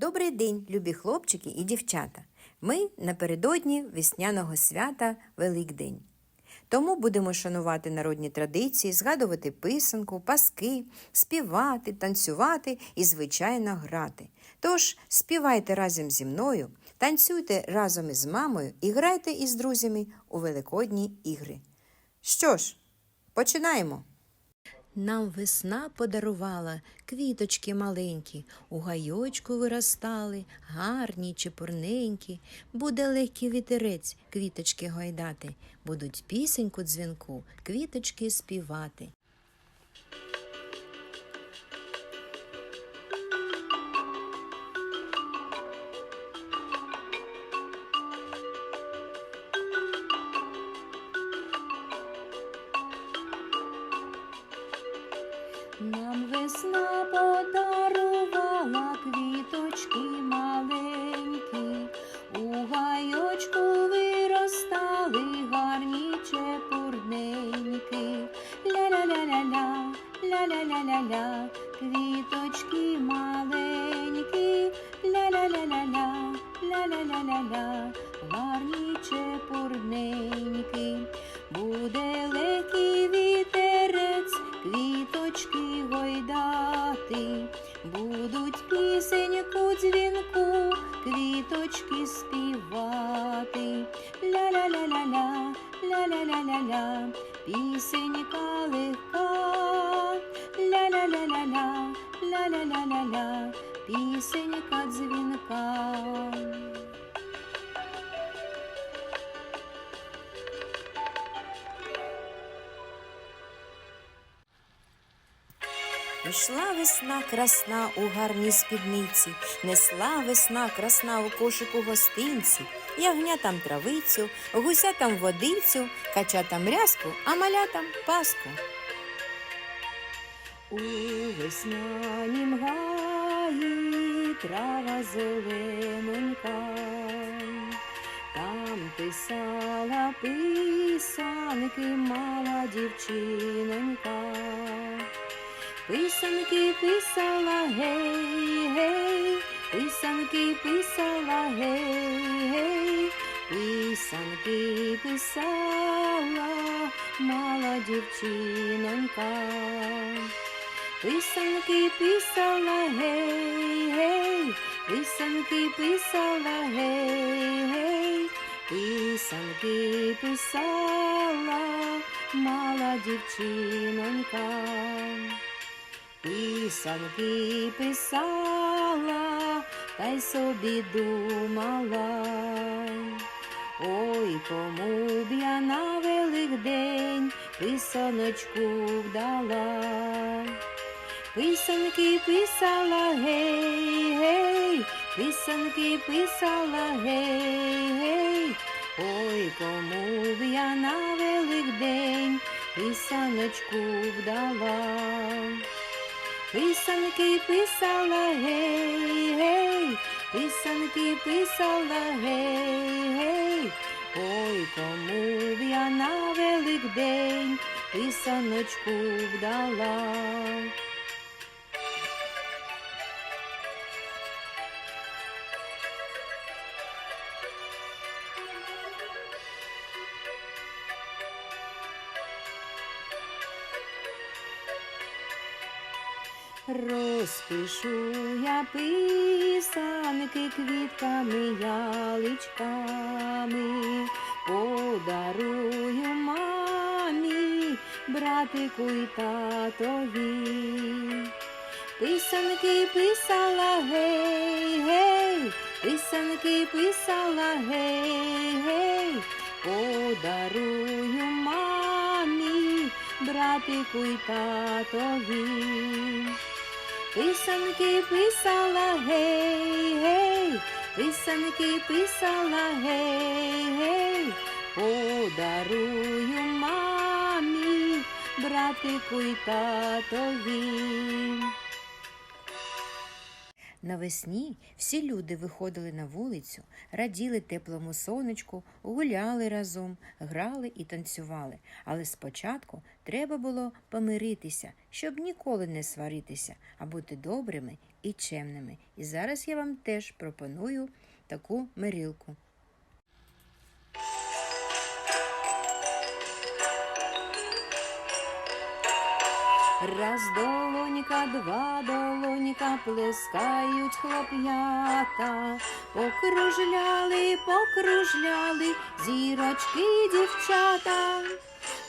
Добрий день, любі хлопчики і дівчата. Ми напередодні весняного свята Великдень. Тому будемо шанувати народні традиції, згадувати писанку, паски, співати, танцювати і, звичайно, грати. Тож співайте разом зі мною, танцюйте разом із мамою і грайте із друзями у великодні ігри. Що ж, починаємо! Нам весна подарувала квіточки маленькі, у гайочку виростали, гарні, чепурненькі. Буде легкий вітерець, квіточки гойдати, будуть пісеньку дзвінку, квіточки співати. Подарувала квіточки маленькі, у гайочку виростали гарні чепурненькі. Ля-ля-ля-ля-ля, ля-ля-ля-ля-ля, квіточки маленькі, ля-ля-ля-ля-ля, ля-ля-ля-ля-ля, гарні чепурненькі. Ля-ля-ля-ля-ля, пісенька легка. Ля-ля-ля-ля-ля, ля-ля-ля-ля-ля, пісенька дзвінка. Ішла весна красна у гарній спідниці, несла весна красна у кошику гостинці, ягнятам травицю, гусятам водицю, качатам рязку, а малятам паску. У веснянім гаї трава зеленонька, там писала писанки мала дівчинонька. Писанки писала гей, гей, писанки писала гей, гей, писанки писала мала дівчинонька. Писанки писала гей, гей, писанки писала гей, гей, писанки писала мала дівчинонька. Писанки писала, та й собі думала. Ой, кому б я на Великдень писаночку вдала. Писанки писала гей, гей, писанки писала гей, гей. Ой, кому б я на Великдень писаночку вдала. Писанки писала гей, писанки писала гей, гей. Ой, кому б я на Великдень писаночку вдала. Розпишу я писанки квітками, яличками, подарую мамі, братику й татові. Писанки писала гей, гей, писанки писала гей, гей, подарую мамі, братику й татові. Писанки писала гей, гей, писанки писала гей, гей, подарую мамі, братику й татові. Навесні всі люди виходили на вулицю, раділи теплому сонечку, гуляли разом, грали і танцювали. Але спочатку треба було помиритися, щоб ніколи не сваритися, а бути добрими і чемними. І зараз я вам теж пропоную таку мирилку. Раз долонька, два долонька, плескають хлоп'ята, покружляли, покружляли зірочки дівчата.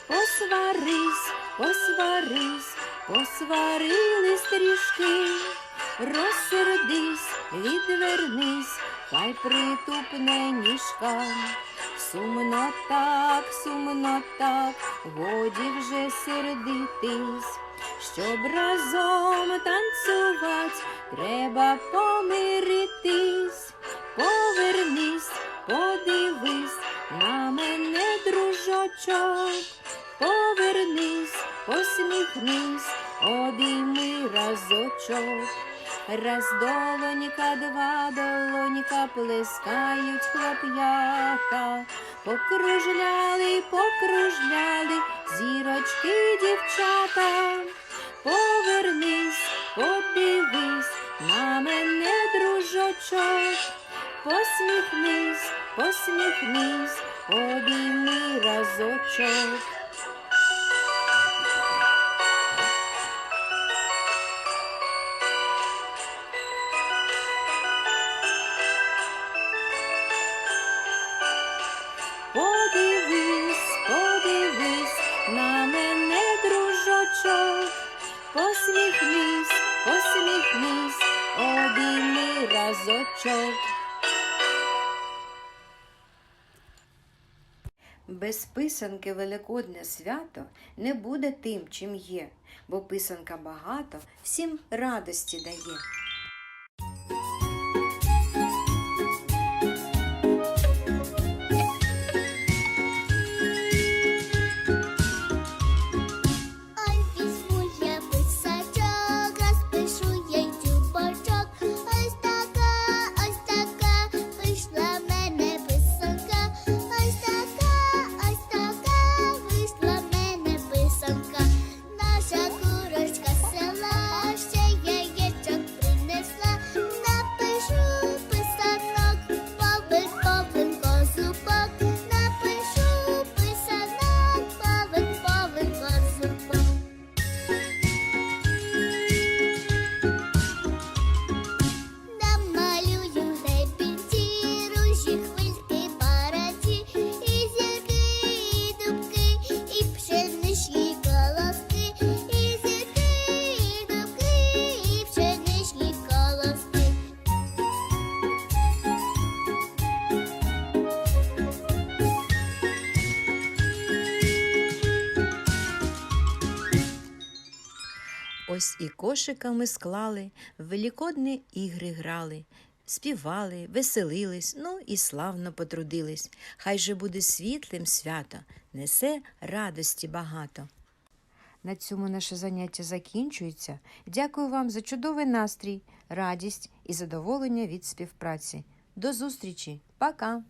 Посварись, посварись, посварились трішки, розсердись, відвернись, хай притупне ніжка. Сумно так, сумно так, годі вже сердитись, щоб разом танцювать, треба помиритись. Повернись, подивись на мене, дружочок, повернись, посміхнись, обійми разочок. Раз долонька, два долонька, плескають хлоп'ята, покружляли, покружляли зірочки дівчата. Посміхнись, посміхнись, обійми разочок. Подивись, подивись на мене, дружочок, посміхнись, посміхнись, обійми разочок. Без писанки Великодне свято не буде тим, чим є, бо писанка багато всім радості дає. Ось і кошиками склали, великодні ігри грали, співали, веселились, ну і славно потрудились. Хай же буде світлим свято, несе радості багато. На цьому наше заняття закінчується. Дякую вам за чудовий настрій, радість і задоволення від співпраці. До зустрічі, пока!